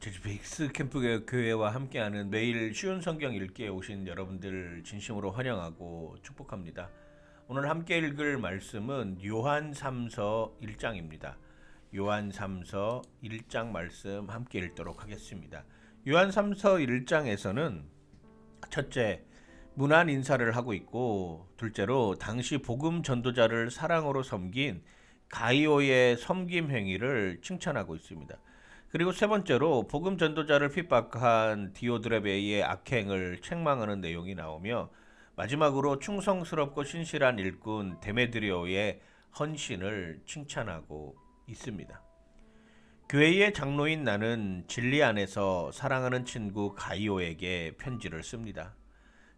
베이스 캠프 교회와 함께하는 매일 쉬운 성경 읽기에 오신 여러분들 진심으로 환영하고 축복합니다. 오늘 함께 읽을 말씀은 요한 3서 1장입니다. 요한 3서 1장 말씀 함께 읽도록 하겠습니다. 요한 3서 1장에서는 첫째 문안 인사를 하고 있고 둘째로 당시 복음 전도자를 사랑으로 섬긴 가이오의 섬김 행위를 칭찬하고 있습니다. 그리고 세 번째로 복음 전도자를 핍박한 디오드레베의 악행을 책망하는 내용이 나오며 마지막으로 충성스럽고 신실한 일꾼 데메드리오의 헌신을 칭찬하고 있습니다. 교회의 장로인 나는 진리 안에서 사랑하는 친구 가이오에게 편지를 씁니다.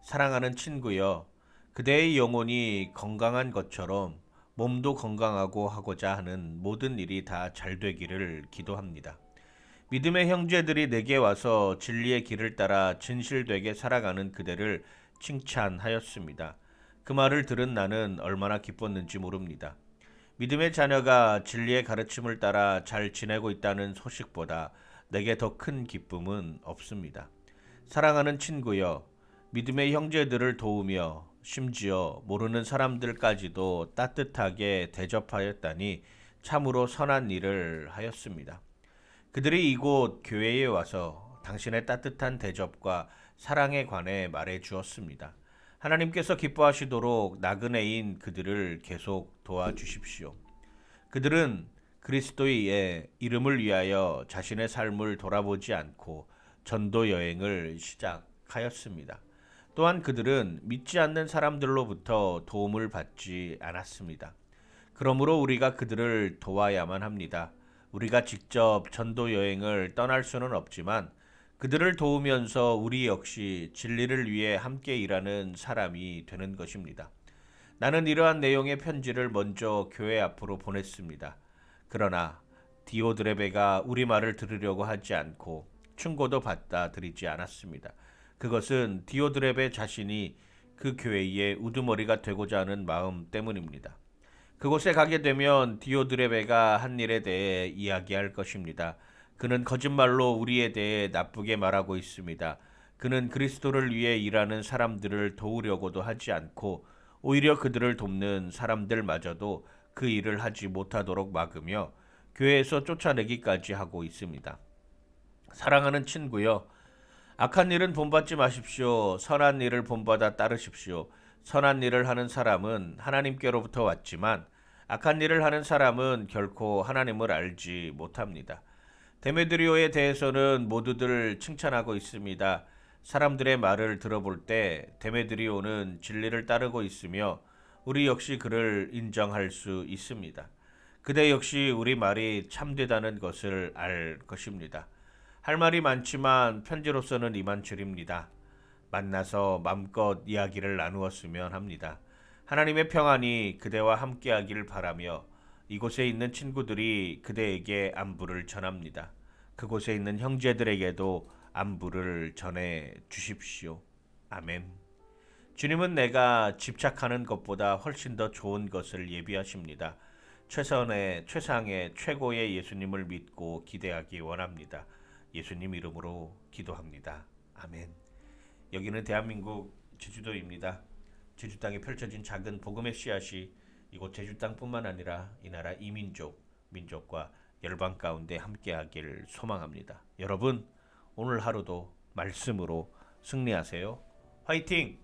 사랑하는 친구여, 그대의 영혼이 건강한 것처럼 몸도 건강하고 하고자 하는 모든 일이 다 잘 되기를 기도합니다. 믿음의 형제들이 내게 와서 진리의 길을 따라 진실되게 살아가는 그대를 칭찬하였습니다. 그 말을 들은 나는 얼마나 기뻤는지 모릅니다. 믿음의 자녀가 진리의 가르침을 따라 잘 지내고 있다는 소식보다 내게 더 큰 기쁨은 없습니다. 사랑하는 친구여, 믿음의 형제들을 도우며 심지어 모르는 사람들까지도 따뜻하게 대접하였다니 참으로 선한 일을 하였습니다. 그들이 이곳 교회에 와서 당신의 따뜻한 대접과 사랑에 관해 말해 주었습니다. 하나님께서 기뻐하시도록 나그네인 그들을 계속 도와주십시오. 그들은 그리스도의 이름을 위하여 자신의 삶을 돌아보지 않고 전도 여행을 시작하였습니다. 또한 그들은 믿지 않는 사람들로부터 도움을 받지 않았습니다. 그러므로 우리가 그들을 도와야만 합니다. 우리가 직접 전도 여행을 떠날 수는 없지만 그들을 도우면서 우리 역시 진리를 위해 함께 일하는 사람이 되는 것입니다. 나는 이러한 내용의 편지를 먼저 교회 앞으로 보냈습니다. 그러나 디오드레베가 우리 말을 들으려고 하지 않고 충고도 받아들이지 않았습니다. 그것은 디오드레베 자신이 그 교회의 우두머리가 되고자 하는 마음 때문입니다. 그곳에 가게 되면 디오드레베가 한 일에 대해 이야기할 것입니다. 그는 거짓말로 우리에 대해 나쁘게 말하고 있습니다. 그는 그리스도를 위해 일하는 사람들을 도우려고도 하지 않고 오히려 그들을 돕는 사람들마저도 그 일을 하지 못하도록 막으며 교회에서 쫓아내기까지 하고 있습니다. 사랑하는 친구여, 악한 일은 본받지 마십시오. 선한 일을 본받아 따르십시오. 선한 일을 하는 사람은 하나님께로부터 왔지만 악한 일을 하는 사람은 결코 하나님을 알지 못합니다. 데메드리오에 대해서는 모두들 칭찬하고 있습니다. 사람들의 말을 들어볼 때 데메드리오는 진리를 따르고 있으며 우리 역시 그를 인정할 수 있습니다. 그대 역시 우리 말이 참되다는 것을 알 것입니다. 할 말이 많지만 편지로서는 이만 줄입니다. 만나서 마음껏 이야기를 나누었으면 합니다. 하나님의 평안이 그대와 함께하기를 바라며 이곳에 있는 친구들이 그대에게 안부를 전합니다. 그곳에 있는 형제들에게도 안부를 전해 주십시오. 아멘. 주님은 내가 집착하는 것보다 훨씬 더 좋은 것을 예비하십니다. 최선의, 최상의, 최고의 예수님을 믿고 기대하기 원합니다. 예수님 이름으로 기도합니다. 아멘. 여기는 대한민국 제주도입니다. 제주 땅에 펼쳐진 작은 복음의 씨앗이 이곳 제주 땅뿐만 아니라 이 나라 이민족, 민족과 열방 가운데 함께하길 소망합니다. 여러분, 오늘 하루도 말씀으로 승리하세요. 화이팅!